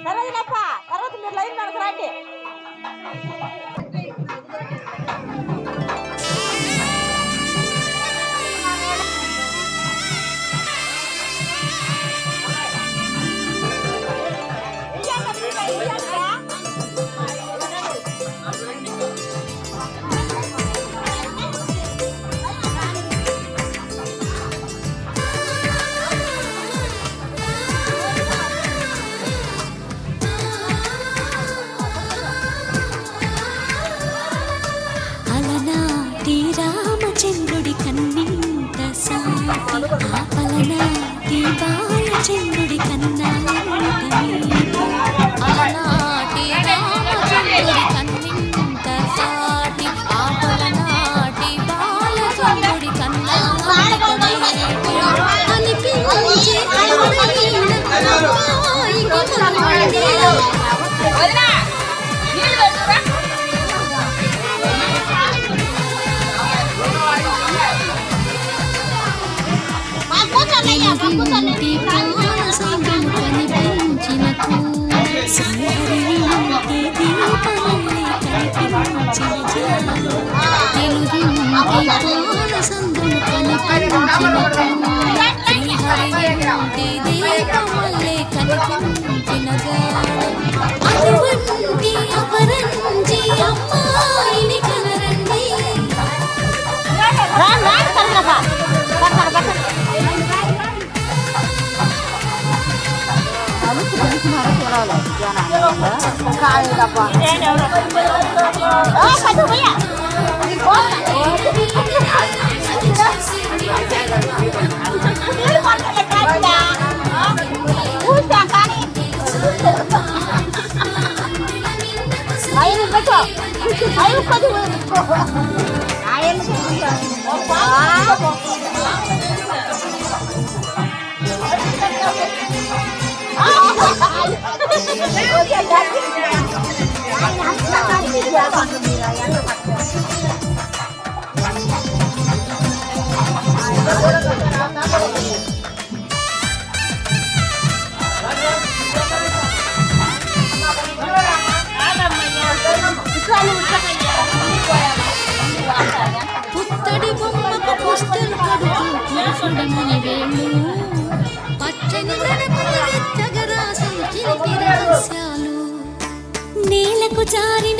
తర్వాత తర్వాత మీరు లైన్ మనకు రాండి cài đập vào đó phải thử mấy ạ Ayo ai Ayo kau tu. ai ni. Ah. Ah. పుత్తడి బొమ్మకు పుస్తలు కడుతూ కూర్చుండము నీ వేణు ആചാരിന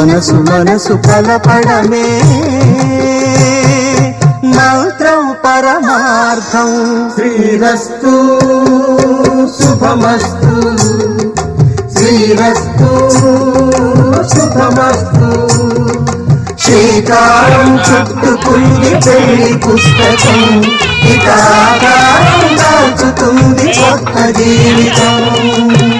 మనసు మనసు బలపడమే మంత్రం పరమార్థం. శ్రీరస్తు శుభమస్తు. శ్రీరస్తు శుభమస్తు. శ్రీకారం చుట్టుకుంది పెళ్ళి పుస్తకం. ఇక దాచుతుంది కొత్త జీవితం.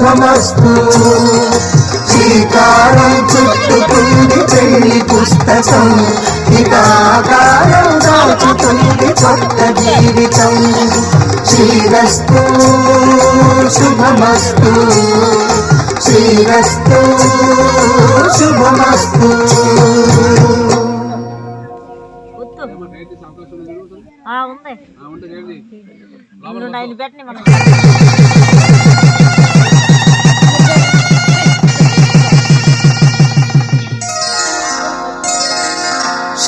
శుభమస్తు శ్రీకారం చుట్టుకుంది పెళ్ళి పుస్తకం. ఇక ఆకారం దాచుతుంది కొత్త జీవితం. శ్రీరస్తు శుభమస్తు. శ్రీరస్తు శుభమస్తు. ఉంది. పెట్టని మనం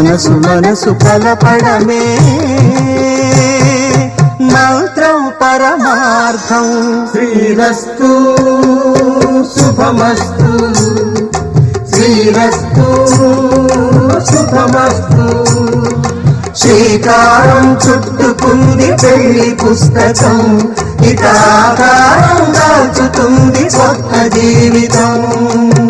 మనసు మనసు కలపడమే. మంత్రం పరమార్థం. శ్రీరస్తు శుభమస్తు. శ్రీరస్తు శుభమస్తు. శ్రీకారం చుట్టుకుంది పెళ్ళి పుస్తకం. ఇక దాచుతుంది కొత్త జీవితం.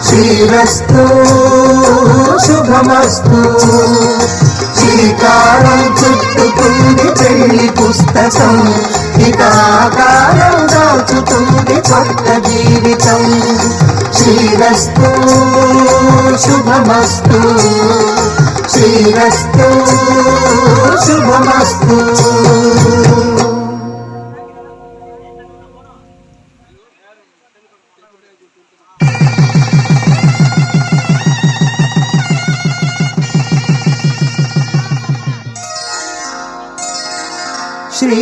శ్రీరస్తు శుభమస్తు. శ్రీకారం చుట్టుకుంది పెళ్ళి పుస్తకం. హితాకారం దాచుతుంది కొత్త జీవితం. శ్రీరస్తు శుభమస్తు. శ్రీరస్తు శుభమస్తు.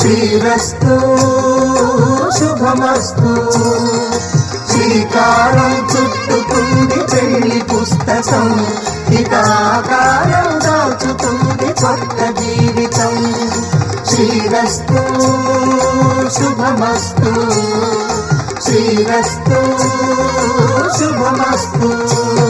శ్రీరస్తు శుభమస్తు. శ్రీకారం చుట్టుకుంది పెళ్ళి పుస్తకం. ఇక ఆకారం దాచుతుంది కొత్త జీవితం. శ్రీరస్తు శుభమస్తు. శ్రీరస్తు శుభమస్తు.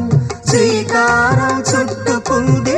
శ్రీకారం చుట్టుకుంది